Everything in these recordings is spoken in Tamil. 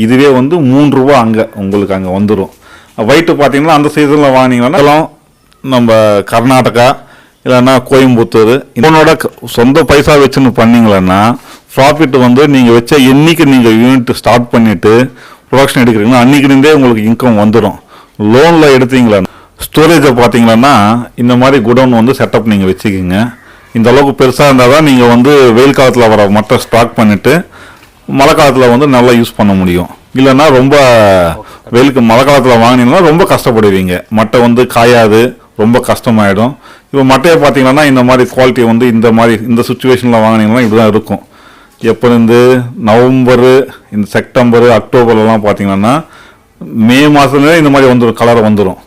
இதுவே வந்து மூணு ரூபா அங்கே உங்களுக்கு அங்கே வந்துடும் ஒயிட்டு பார்த்தீங்கன்னா அந்த சீசனில் வாங்கினீங்கன்னா நம்ம கர்நாடகா இல்லைன்னா கோயம்புத்தூர் இவனோட சொந்த பைசா வச்சுன்னு பண்ணிங்களன்னா ப்ராஃபிட் வந்து நீங்கள் வச்ச என்றைக்கு நீங்கள் யூனிட் ஸ்டார்ட் பண்ணிவிட்டு ப்ரொடக்ஷன் எடுக்கிறீங்களோ அன்றைக்கிலேருந்தே உங்களுக்கு இன்கம் வந்துடும் லோனில் எடுத்தீங்களா ஸ்டோரேஜை பார்த்தீங்களன்னா இந்த மாதிரி குடோன் வந்து செட்டப் நீங்கள் வச்சுக்கிங்க. இந்த அளவுக்கு பெருசாக இருந்தால் தான் நீங்கள் வந்து வெயில் காலத்தில் வர மட்டை ஸ்டாக் பண்ணிவிட்டு மழை காலத்தில் வந்து நல்லா யூஸ் பண்ண முடியும். இல்லைன்னா ரொம்ப வெயிலுக்கு மழை காலத்தில் வாங்கினீங்கன்னா ரொம்ப கஷ்டப்படுவீங்க. மட்டை வந்து காயாது ரொம்ப கஷ்டமாயிடும். இப்போ மட்டையை பார்த்தீங்கன்னா இந்த மாதிரி குவாலிட்டி வந்து இந்த மாதிரி இந்த சுச்சுவேஷனில் வாங்கினீங்கன்னா இப்படி தான் இருக்கும் எப்போருந்து நவம்பரு இந்த செப்டம்பரு அக்டோபர்லலாம் பார்த்தீங்கன்னா மே மாதத்துலேயே இந்த மாதிரி வந்துடும் கலர் வந்துடும்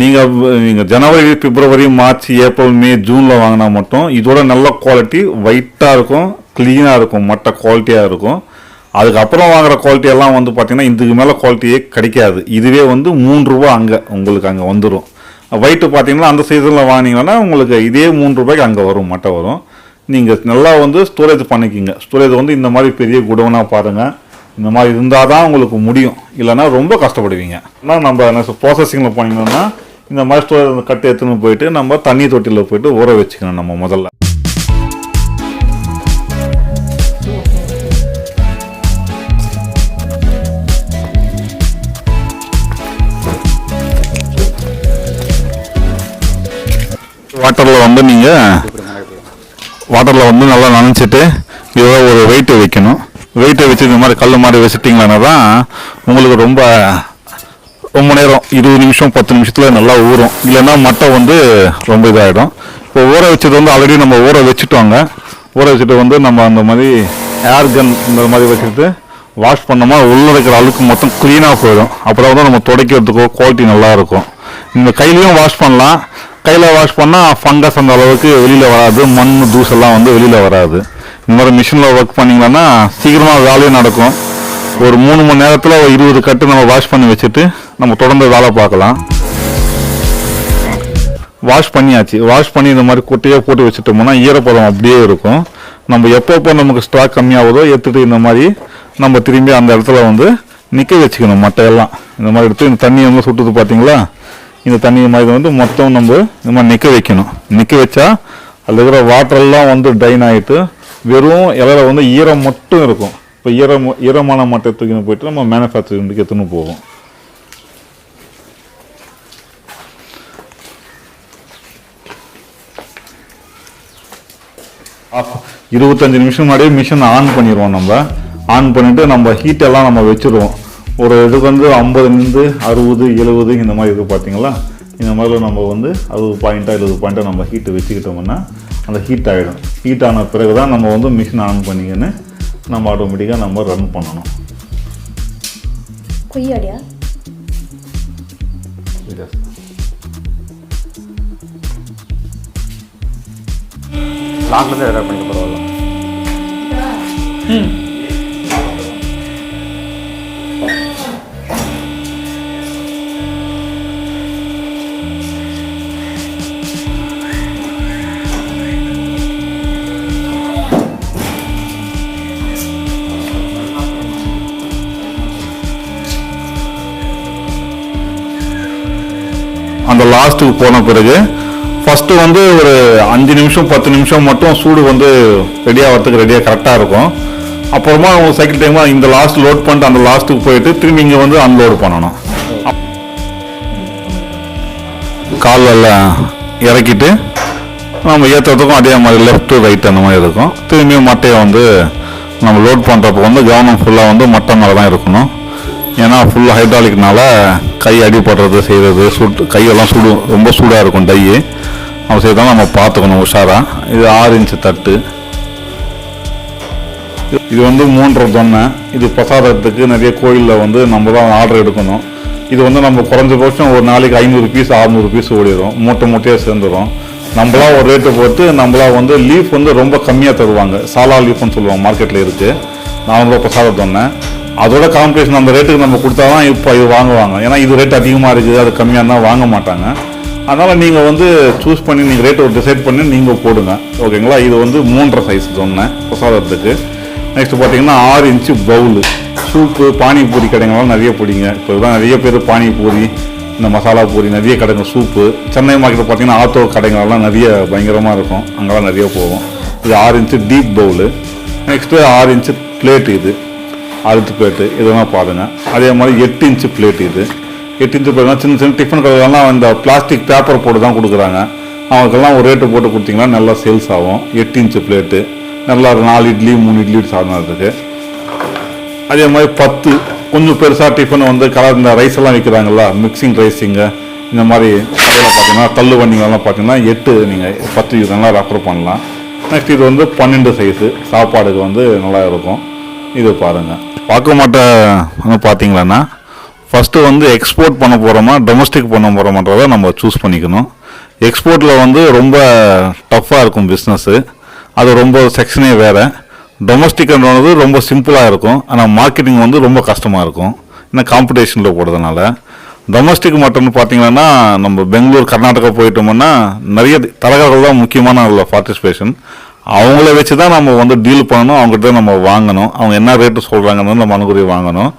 நீங்கள் நீங்கள் ஜனவரி பிப்ரவரி மார்ச் ஏப்ரல் மே ஜூனில் வாங்கினா மட்டும் இதோட நல்ல குவாலிட்டி ஒயிட்டாக இருக்கும் க்ளீனாக இருக்கும் மற்ற குவாலிட்டியாக இருக்கும். அதுக்கப்புறம் வாங்குற குவாலிட்டி எல்லாம் வந்து பார்த்தீங்கன்னா இதுக்கு மேலே குவாலிட்டியே கிடைக்காது. இதுவே வந்து மூணு ரூபா அங்கே உங்களுக்கு அங்கே வந்துடும் ஒயிட்டு பார்த்தீங்கன்னா அந்த சீசனில் வாங்கினீங்கன்னா உங்களுக்கு இதே மூணு ரூபாய்க்கு அங்கே வரும் மட்டை வரும். நீங்கள் நல்லா வந்து ஸ்டோரேஜ் பண்ணிக்கிங்க. ஸ்டோரேஜ் வந்து இந்த மாதிரி பெரிய குடோனாக பாருங்கள் இந்த மாதிரி இருந்தால் தான் உங்களுக்கு முடியும். இல்லைன்னா ரொம்ப கஷ்டப்படுவீங்க. ஆனால் நம்ம ப்ராசஸிங்கில் போனீங்கன்னா இந்த மாதிரி ஸ்டோரேஜ் கட்டு எடுத்துன்னு போயிட்டு நம்ம தண்ணி தொட்டியில் போயிட்டு ஊற வச்சுக்கணும் நம்ம முதல்ல. வாட்டரில் வந்து நீங்கள் வாட்டரில் வந்து நல்லா நனைச்சிட்டு ஏதோ ஒரு வெயிட்டை வைக்கணும். வெயிட்டை வச்சு இந்த மாதிரி கல் மாதிரி வச்சுட்டிங்கன்னா தான் உங்களுக்கு ரொம்ப ரொம்ப நேரம் இருபது நிமிஷம் பத்து நிமிஷத்தில் நல்லா ஊறும். இல்லைன்னா மட்டை வந்து ரொம்ப இதாகிடும் இப்போ ஊற வச்சது வந்து ஆல்ரெடி நம்ம ஊற வச்சுட்டோங்க. ஊற வச்சுட்டு வந்து நம்ம அந்த மாதிரி ஏர் கன் இந்த மாதிரி வச்சுட்டு வாஷ் பண்ணோமா உள்ள இருக்கிற அழுக்கு மொத்தம் க்ளீனாக போயிடும். அப்புறம் வந்து நம்ம துடைக்கிறதுக்கோ குவாலிட்டி நல்லா இருக்கும். இந்த கையிலையும் வாஷ் பண்ணலாம். கையில் வாஷ் பண்ணால் ஃபங்கஸ் அந்த அளவுக்கு வெளியில் வராது மண் தூசெல்லாம் வந்து வெளியில் வராது. இந்த மாதிரி மிஷினில் ஒர்க் பண்ணிங்கன்னா சீக்கிரமாக வேலையும் நடக்கும். ஒரு மூணு மணி நேரத்தில் ஒரு இருபது கட்டு நம்ம வாஷ் பண்ணி வச்சுட்டு நம்ம தொடர்ந்து வேலை பார்க்கலாம். வாஷ் பண்ணியாச்சு. வாஷ் பண்ணி இந்த மாதிரி குட்டையாக போட்டு வச்சுட்டோம்னா ஈரப்பதம் அப்படியே இருக்கும். நம்ம எப்பப்போ நமக்கு ஸ்டாக் கம்மியாகுதோ எடுத்துகிட்டு இந்த மாதிரி நம்ம திரும்பி அந்த இடத்துல வந்து நிற்க வச்சுக்கணும் மட்டையெல்லாம். இந்த மாதிரி எடுத்து இந்த தண்ணி வந்து சுட்டுது பார்த்தீங்களா? இந்த தண்ணி மாதிரி வந்து மொத்தம் நம்ம இந்த மாதிரி நிற்க வைக்கணும். நிற்க வச்சா அதில் இருக்கிற வாட்டரெல்லாம் வந்து டைன் ஆகிட்டு வெறும் இலையில வந்து ஈரம் மட்டும் இருக்கும். இப்போ ஈரம் ஈரமான மட்டை தூக்கின்னு போயிட்டு நம்ம மேனுஃபேக்சரிங்க்கு எடுத்துன்னு போவோம். ஆஃப் இருபத்தஞ்சு நிமிஷம் முன்னாடியே மிஷின் ஆன் பண்ணிடுவோம் நம்ம. ஆன் பண்ணிவிட்டு நம்ம ஹீட்டெல்லாம் நம்ம வச்சுருவோம். ஒரு இதுக்கு வந்து ஐம்பதுலேருந்து அறுபது எழுபது இந்த மாதிரி இருக்குது பார்த்தீங்களா? இந்த மாதிரிலாம் நம்ம வந்து அறுபது பாயிண்ட்டாக எழுபது பாயிண்ட்டாக நம்ம ஹீட்டு வச்சுக்கிட்டோம்னா அந்த ஹீட் ஆகிடும் ஹீட் ஆன பிறகு தான் நம்ம வந்து மிஷின் ஆன் பண்ணிக்கின்னு நம்ம ஆட்டோமேட்டிக்காக நம்ம ரன் பண்ணணும். கொய்யாடியா? லாங்லேருந்து ரெக்கார்ட் பண்ணிக்க பரவாயில்ல. அந்த லாஸ்ட்டுக்கு போன பிறகு ஃபஸ்ட்டு வந்து ஒரு அஞ்சு நிமிஷம் பத்து நிமிஷம் மட்டும் சூடு வந்து ரெடியாக வரதுக்கு ரெடியாக கரெக்டாக இருக்கும். அப்புறமா அவங்க சைக்கிள் டைமாக இந்த லாஸ்ட் லோட் பண்ணிட்டு அந்த லாஸ்ட்டுக்கு போயிட்டு திரும்பி இங்கே வந்து அன்லோடு பண்ணணும். காலெல்லாம் இறக்கிட்டு நம்ம ஏற்றுறதுக்கும் அதே மாதிரி லெஃப்ட்டு ரைட் அந்த மாதிரி இருக்கும். திரும்பியும் மட்டையை வந்து நம்ம லோட் பண்ணுறப்போ வந்து கவனம் ஃபுல்லாக வந்து மட்டை மேலே தான் இருக்கணும். ஏன்னா ஃபுல்லாக ஹைட்ராலிக்னால கை அடிப்படுறது செய்கிறது சுட்டு கையெல்லாம் சுடும் ரொம்ப சூடாக இருக்கும் டை. அவன் செய்தால் நம்ம பார்த்துக்கணும் உஷாராக இது ஆறு இன்ச்சு தட்டு. இது வந்து மூன்றரை தொன்னை. இது பிரசாதத்துக்கு நிறைய கோயிலில் வந்து நம்ம தான் ஆர்டர் எடுக்கணும். இது வந்து நம்ம குறைஞ்சபட்சம் ஒரு நாளைக்கு ஐநூறு பீஸ் அறுநூறு பீஸ் ஓடிடும் மூட்டை மூட்டையாக சேர்ந்துடும் நம்மளா ஒரு ரேட்டு போட்டு நம்மளா வந்து லீஃப் வந்து ரொம்ப கம்மியாக தருவாங்க. சாலா லீஃப்னு சொல்லுவாங்க மார்க்கெட்டில் இருக்குது நானூறுரூவா பிரசாதம் தொன்னேன் அதோட காம்படிஷன் அந்த ரேட்டுக்கு நம்ம கொடுத்தா தான் இப்போ இது வாங்குவாங்க. ஏன்னா இது ரேட் அதிகமாக இருக்குது அது கம்மியாக இருந்தால் வாங்க மாட்டாங்க. அதனால் நீங்கள் வந்து சூஸ் பண்ணி நீங்கள் ரேட் ஒரு டிசைட் பண்ணி நீங்கள் போடுங்க. ஓகேங்களா இது வந்து மூன்றரை சைஸ் சொன்னேன் பிரசாதத்துக்கு. நெக்ஸ்ட் பார்த்தீங்கன்னா ஆறு இன்ச்சு பவுலு சூப்பு பானிபூரி கடைங்கள்லாம் நிறைய பிடிங்க இப்போ தான் நிறைய பேர் பானிபூரி இந்த மசாலா பூரி நிறைய கடைங்க சூப்பு சென்னை மார்க்கெட்டில் பார்த்தீங்கன்னா ஆத்தோ கடைங்கள்லாம் நிறைய பயங்கரமாக இருக்கும். அங்கெல்லாம் நிறைய போகும் இது ஆறு இன்ச்சு டீப் பவுலு நெக்ஸ்ட்டு ஆறு இன்ச்சு பிளேட் இது. ஆறு பிளேட்டு இதெல்லாம் பாருங்கள் அதே மாதிரி எட்டு இன்ச்சு பிளேட் இது. எட்டு இன்ச்சு பிளேட்னா சின்ன சின்ன டிஃபன் கடையிலலாம் இந்த பிளாஸ்டிக் பேப்பர் போட்டு தான் கொடுக்குறாங்க. அவங்களுக்கெல்லாம் ஒரு ரேட்டு போட்டு கொடுத்தீங்கன்னா நல்லா சேல்ஸ் ஆகும். எட்டு இன்ச்சு பிளேட்டு நல்லா நாலு இட்லி மூணு இட்லி சாதனத்துக்கு அதே மாதிரி பத்து கொஞ்சம் பெருசாக டிஃபன் வந்து கலர் இந்த ரைஸ் எல்லாம் விற்கிறாங்கல்ல மிக்சிங் ரைஸிங்கு இந்த மாதிரி கடையில் பார்த்தீங்கன்னா தள்ளு வண்டிங்கெல்லாம் பார்த்தீங்கன்னா எட்டு நீங்கள் பத்து இது நல்லா ரெஃபர் பண்ணலாம். நெக்ஸ்ட் இது வந்து பன்னெண்டு சைஸு சாப்பாடுக்கு வந்து நல்லா இருக்கும். இது பாருங்கள் பார்க்க மாட்ட வந்து பார்த்தீங்களன்னா ஃபஸ்ட்டு வந்து எக்ஸ்போர்ட் பண்ண போகிறோமா டொமஸ்டிக் பண்ண போகிறோமான்றதை நம்ம சூஸ் பண்ணிக்கணும். எக்ஸ்போர்ட்டில் வந்து ரொம்ப டஃப்பாக இருக்கும் பிஸ்னஸ்ஸு அது ரொம்ப செக்ஷனே வேறு. டொமஸ்டிக்ன்றது ரொம்ப சிம்பிளாக இருக்கும். ஆனால் மார்க்கெட்டிங் வந்து ரொம்ப கஷ்டமாக இருக்கும். ஏன்னா காம்படிஷனில் போடுறதுனால டொமஸ்டிக் மட்டும்னு பார்த்தீங்கன்னா நம்ம பெங்களூர் கர்நாடகா போயிட்டோம்னா நிறைய தரகர்கள் தான் முக்கியமான அதில் பார்ட்டிசிபேஷன் அவங்கள வச்சு தான் நம்ம வந்து டீல் பண்ணணும் அவங்ககிட்ட நம்ம வாங்கணும். அவங்க என்ன ரேட்டு சொல்கிறாங்கன்னு நம்ம அனுகுறி வாங்கணும்.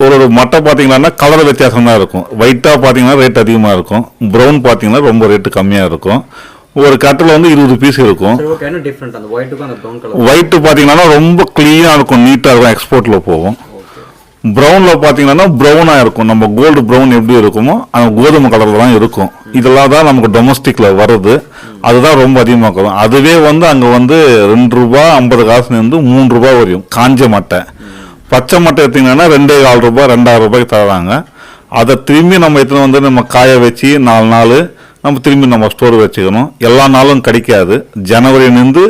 ஒரு ஒரு மட்டை பார்த்தீங்கன்னா கலர் வித்தியாசம் தான் இருக்கும் ஒயிட்டாக பார்த்தீங்கன்னா ரேட் அதிகமாக இருக்கும். ப்ரௌன் பார்த்தீங்கன்னா ரொம்ப ரேட்டு கம்மியாக இருக்கும். ஒரு கட்டில் வந்து இருபது பீஸ் இருக்கும். ஒயிட்டு பார்த்தீங்கன்னா ரொம்ப க்ளீனாக இருக்கும் நீட்டாக இருக்கும் எக்ஸ்போர்ட்டில் போகும். ப்ரௌனில் பார்த்தீங்கன்னா ப்ரௌனாக இருக்கும். நம்ம கோல்டு ப்ரௌன் எப்படி இருக்குமோ அந்த கோதுமை கலரில் தான் இருக்கும். இதெல்லாம் தான் நமக்கு டொமஸ்டிக்கில் வருது. அதுதான் ரொம்ப அதிகமாக வரும் அதுவே வந்து அங்கே வந்து ரெண்டு ரூபா ஐம்பது காசுலேருந்து மூணு ரூபா வரையும். காஞ்ச மட்டை. பச்சை மட்டை எடுத்தீங்கன்னா ரெண்டே கால் ரூபாய் ரெண்டாயிரம் ரூபாய்க்கு தராங்க. அதை திரும்பி நம்ம எடுத்துன்னு வந்து நம்ம காய வச்சு நாலு நாள் நம்ம திரும்பி நம்ம ஸ்டோர் வச்சுக்கணும். எல்லா நாளும் கிடைக்காது. ஜனவரிலேருந்து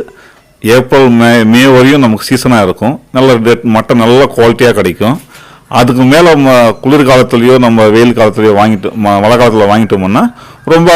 ஏப்ரல் மே மே வரையும் நமக்கு சீசனாக இருக்கும். நல்ல மட்டை நல்ல குவாலிட்டியாக கிடைக்கும். அதுக்கு மேலே குளிர் குளிர்காலத்துலேயோ நம்ம வெயில் காலத்துலேயோ வாங்கிட்டு ம- மழை காலத்தில் வாங்கிட்டோம்னா ரொம்ப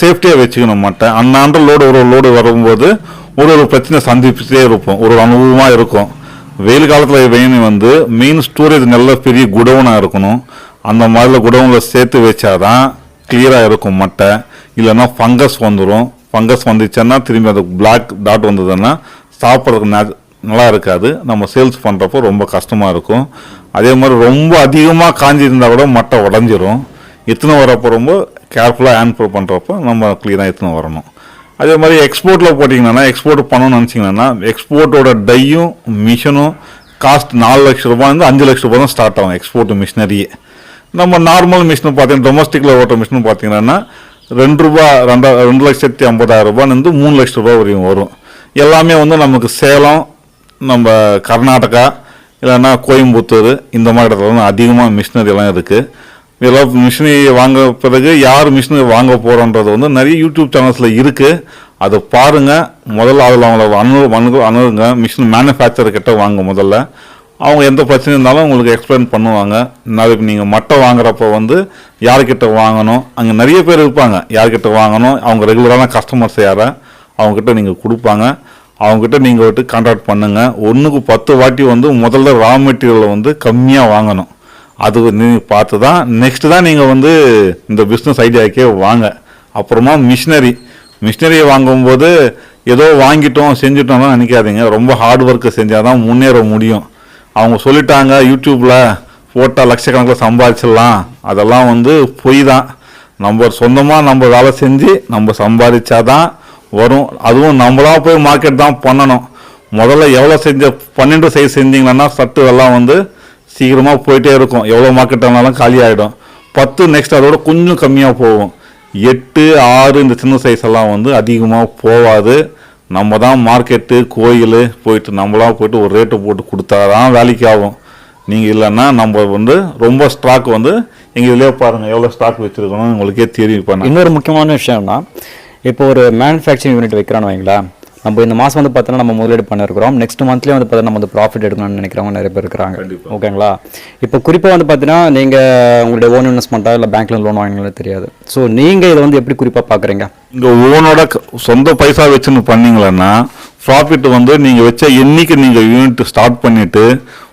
சேஃப்டியாக வச்சுக்கணும் மட்டை. அன்னாண்ட லோடு ஒரு லோடு வரும்போது ஒரு ஒரு பிரச்சனை சந்திச்சுட்டே இருப்போம். ஒரு அனுபவமாக இருக்கும். வெயில் காலத்தில் வெயின் வந்து மெயின் ஸ்டோரேஜ் நல்ல பெரிய குடோனாக இருக்கணும். அந்த மாதிரில குடவுனில் சேர்த்து வச்சாதான் கிளியராக இருக்கும் மட்டை. இல்லைன்னா ஃபங்கஸ் வந்துடும் ஃபங்கஸ் வந்துச்சுன்னா திரும்பி அது பிளாக் டாட் வந்ததுன்னா சாப்பிட்றதுக்கு நே நல்லா இருக்காது நம்ம சேல்ஸ் பண்ணுறப்போ ரொம்ப கஷ்டமாக இருக்கும். அதே மாதிரி ரொம்ப அதிகமாக காஞ்சிருந்தா கூட மட்டை உடஞ்சிரும். எத்தனை வரப்போ ரொம்ப கேர்ஃபுல்லாக ஹேண்ட் பண்ணுறப்போ நம்ம க்ளீனாக எத்தனை வரணும். அதே மாதிரி எக்ஸ்போர்ட்டில் போட்டிங்கன்னா எக்ஸ்போர்ட் பண்ணணும்னு நினச்சிங்கன்னா எக்ஸ்போர்ட்டோட டையும் மிஷினும் காஸ்ட் நாலு லட்ச ரூபாய்ந்து அஞ்சு லட்ச ரூபாய் தான் ஸ்டார்ட் ஆகும் எக்ஸ்போர்ட் மிஷினரியே நம்ம நார்மல் மிஷின் பார்த்தீங்கன்னா டொமஸ்டிக்கில் ஓட்டுற மிஷின் பார்த்தீங்கன்னா ரெண்டு ரூபா ரெண்டா ரெண்டு லட்சத்தி ஐம்பதாயிரம் ரூபான்னு மூணு லட்ச ரூபா வரையும் வரும். எல்லாமே வந்து நமக்கு சேலம் நம்ம கர்நாடகா இல்லைன்னா கோயம்புத்தூர் இந்த மாதிரி இடத்துல வந்து அதிகமாக மிஷினரி எல்லாம் இருக்குது இதெல்லாம் மிஷினரி வாங்க பிறகு யார் மிஷினரி வாங்க போகிறோன்றது வந்து நிறைய யூடியூப் சேனல்ஸில் இருக்குது அதை பாருங்கள் முதல்ல அதில் அவங்கள அணு அணுகு அணுகுங்க. மிஷின் மேனுஃபேக்சர் கிட்ட வாங்க முதல்ல. அவங்க எந்த பிரச்சனை இருந்தாலும் உங்களுக்கு எக்ஸ்பிளைன் பண்ணுவாங்க. நாளைக்கு நீங்கள் மட்டை வாங்குறப்போ வந்து யார்கிட்ட வாங்கணும்? அங்கே நிறைய பேர் இருப்பாங்க. யார்கிட்ட வாங்கணும்? அவங்க ரெகுலரான கஸ்டமர்ஸ் யாரை? அவங்ககிட்ட நீங்கள் கொடுப்பாங்க. அவங்ககிட்ட நீங்கள் விட்டு கான்ட்ராக்ட் பண்ணுங்க. ஒன்றுக்கு பத்து வாட்டி வந்து முதல்ல ரா மெட்டீரியலை வந்து கம்மியாக வாங்கணும். அது நீங்கள் பார்த்து தான் நெக்ஸ்ட்டு தான் நீங்கள் வந்து இந்த பிஸ்னஸ் ஐடியாக்கே வாங்க. அப்புறமா மிஷினரி மிஷினரியை வாங்கும்போது ஏதோ வாங்கிட்டோம் செஞ்சிட்டோம்னா நினைக்காதீங்க. ரொம்ப ஹார்ட் ஒர்க்கு செஞ்சால் தான் முன்னேற முடியும். அவங்க சொல்லிட்டாங்க யூடியூப்பில் போட்டால் லட்சக்கணக்கில் சம்பாதிச்சிடலாம். அதெல்லாம் வந்து பொய் தான். நம்ம சொந்தமாக நம்ம வேலை செஞ்சு நம்ம சம்பாதிச்சாதான் வரும். அதுவும் நம்மளாக போய் மார்க்கெட் தான் பண்ணணும். முதல்ல எவ்வளோ செஞ்ச பன்னெண்டு சைஸ் செஞ்சீங்கன்னா சட்டு எல்லாம் வந்து சீக்கிரமாக போயிட்டே இருக்கும். எவ்வளோ மார்க்கெட் ஆனாலும் காலி ஆகிடும் பத்து நெக்ஸ்ட் அதோட கொஞ்சம் கம்மியாக போகும். எட்டு ஆறு இந்த சின்ன சைஸ் எல்லாம் வந்து அதிகமாக போகாது நம்ம தான் மார்க்கெட்டு கோயில் போயிட்டு நம்மளா போயிட்டு ஒரு ரேட்டு போட்டு கொடுத்தா தான் வேலைக்கு ஆகும். நீங்கள் இல்லைன்னா நம்ம வந்து ரொம்ப ஸ்டாக் வந்து எங்கள் இதிலே பாருங்கள் எவ்வளோ ஸ்டாக் வச்சுருக்கணும் உங்களுக்கே தெரியும் இப்போ இன்னொரு முக்கியமான விஷயம்னா இப்போ ஒரு மேனுஃபேக்சரிங் யூனிட் வைக்கிறான்னு வைங்களேன் நம்ம இந்த மாதம் வந்து பார்த்தோன்னா நம்ம முதலீடு பண்ணிருக்கிறோம். நெக்ஸ்ட் மந்த்லேயே வந்து பார்த்தீங்கன்னா நம்ம வந்து ப்ராஃபிட் எடுக்கணும்னு நினைக்கிறவங்க நிறைய பேர் இருக்கிறாங்க. ஓகேங்களா? இப்போ குறிப்பாக வந்து பார்த்தீங்கன்னா நீங்கள் உங்களுடைய ஓன் இன்வெஸ்ட்மெண்ட்டாக இல்லை பேங்க்ல லோன் வாங்கினீங்களோ தெரியாது. ஸோ நீங்கள் இதை வந்து எப்படி குறிப்பாக பார்க்குறீங்க? இங்கே ஓனோட சொந்த பைசா வச்சுன்னு பண்ணீங்களன்னா ப்ராஃபிட் வந்து நீங்கள் வச்ச என்னைக்கு நீங்கள் யூனிட் ஸ்டார்ட் பண்ணிட்டு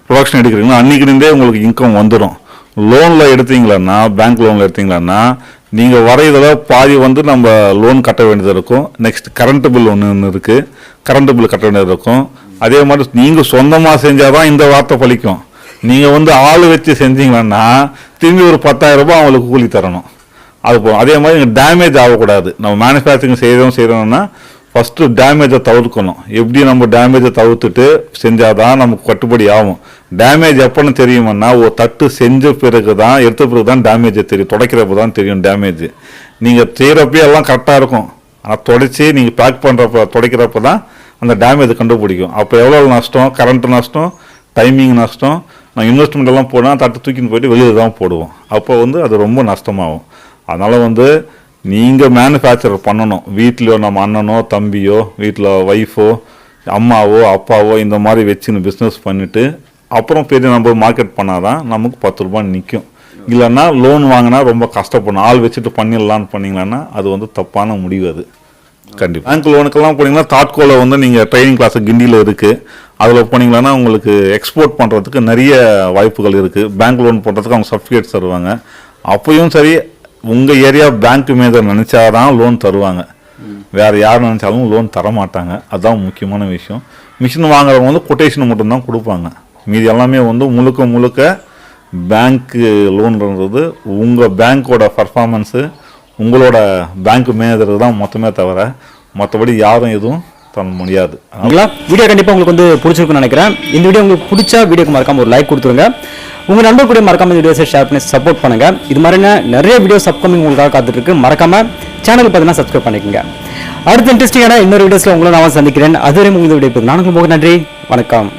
ப்ரொடக்ஷன் எடுக்கிறீங்களோ அன்னைக்குலேருந்தே உங்களுக்கு இன்கம் வந்துடும் லோனில் எடுத்தீங்களன்னா பேங்க் லோனில் எடுத்தீங்களன்னா நீங்கள் வரையிறத பாதி வந்து நம்ம லோன் கட்ட வேண்டியது இருக்கும். நெக்ஸ்ட் கரண்ட் பில் ஒன்று ஒன்று இருக்குது கரண்ட் பில் கட்ட வேண்டியது இருக்கும். அதே மாதிரி நீங்கள் சொந்தமாக செஞ்சால் தான் இந்த வார்த்தை பழிக்கும். நீங்கள் வந்து ஆள் வச்சு செஞ்சீங்கன்னா திரும்பி ஒரு பத்தாயிரம் ரூபாய் அவங்களுக்கு கூலி தரணும். அது போகும் அதே மாதிரி டேமேஜ் ஆகக்கூடாது. நம்ம மேனுஃபேக்சரிங் செய்கிறோம் செய்கிறோம்னா ஃபஸ்ட்டு டேமேஜை தவிர்க்கணும். எப்படி நம்ம டேமேஜை தவிர்த்துட்டு செஞ்சாதான் நமக்கு கட்டுப்படி ஆகும். டேமேஜ் எப்போன்னு தெரியுமன்னா ஒரு தட்டு செஞ்ச பிறகு தான் எடுத்த பிறகு தான் டேமேஜ் தெரியும். துடைக்கிறப்ப தான் தெரியும் டேமேஜ் நீங்கள் செய்கிறப்பயே எல்லாம் கரெக்டாக இருக்கும். ஆனால் துடைச்சி நீங்கள் பேக் பண்ணுறப்ப துடைக்கிறப்ப தான் அந்த டேமேஜ் கண்டுபிடிக்கும். அப்போ எவ்வளோ நஷ்டம்? கரண்ட் நஷ்டம்? டைமிங் நஷ்டம்? நான் இன்வெஸ்ட்மெண்ட் எல்லாம் போனால் தட்டு தூக்கின்னு போயிட்டு வெளியில் தான் போடுவோம். அப்போ வந்து அது ரொம்ப நஷ்டமாகும். அதனால் வந்து நீங்கள் மேனுஃபேக்சர் பண்ணணும். வீட்லையோ நம்ம அண்ணனோ தம்பியோ வீட்டில் ஒய்ஃபோ அம்மாவோ அப்பாவோ இந்த மாதிரி வச்சுன்னு பிஸ்னஸ் பண்ணிவிட்டு அப்புறம் பெரிய நம்ம மார்க்கெட் பண்ணாதான் நமக்கு பத்து ரூபாய் நிற்கும் இல்லைன்னா லோன் வாங்கினா ரொம்ப கஷ்டப்படணும். ஆள் வச்சுட்டு பண்ணிடலான்னு பண்ணீங்கன்னா அது வந்து தப்பான முடிவு அது. கண்டிப்பாக பேங்க் லோனுக்கெல்லாம் போனீங்கன்னா தாட்கோல வந்து நீங்கள் ட்ரைனிங் கிளாஸ் கிண்டியில் இருக்குது அதில் போனீங்கன்னா உங்களுக்கு எக்ஸ்போர்ட் பண்ணுறதுக்கு நிறைய வாய்ப்புகள் இருக்குது பேங்க் லோன் போடுறதுக்கு அவங்க சர்டிஃபிகேட்ஸ் தருவாங்க. அப்பயும் சரி உங்கள் ஏரியா பேங்க் மேஜர் நினச்சாதான் லோன் தருவாங்க. வேறு யார் நினச்சாலும் லோன் தர மாட்டாங்க அதுதான் முக்கியமான விஷயம். மிஷின் வாங்குறவங்க வந்து கொட்டேஷன் மட்டும்தான் கொடுப்பாங்க. மீதி எல்லாமே வந்து முழுக்க முழுக்க பேங்க்கு லோன்ன்றது உங்கள் பேங்க்கோட பர்ஃபார்மன்ஸு உங்களோட பேங்க் மேனேஜருக்கு தான் மொத்தமே தவிர மற்றபடி யாரும் எதுவும் பண்ண முடியாது. ஓகேங்களா? வீடியோ கண்டிப்பாக உங்களுக்கு வந்து பிடிச்சிருக்குன்னு நினைக்கிறேன். இந்த வீடியோ உங்களுக்கு பிடிச்சா வீடியோக்கு மறக்காம ஒரு லைக் கொடுத்துருங்க. உங்கள் நண்பர் கூட மறக்காம இந்த வீடியோஸை ஷேர் பண்ணி சப்போர்ட் பண்ணுங்க. இது மாதிரியான நிறைய வீடியோஸ் அப்கமிங் உங்களுக்காக காத்துட்டு இருக்கு மறக்காம சேனல் பார்த்தீங்கன்னா சப்ஸ்கிரைப் பண்ணிக்கோங்க. அடுத்த இன்ட்ரெஸ்டிங்கான இன்னொரு வீடியோஸில் உங்களை நான் சந்திக்கிறேன். அதுவரை உங்கள் வீடியோ நானும் உங்களுக்கு நன்றி. வணக்கம்.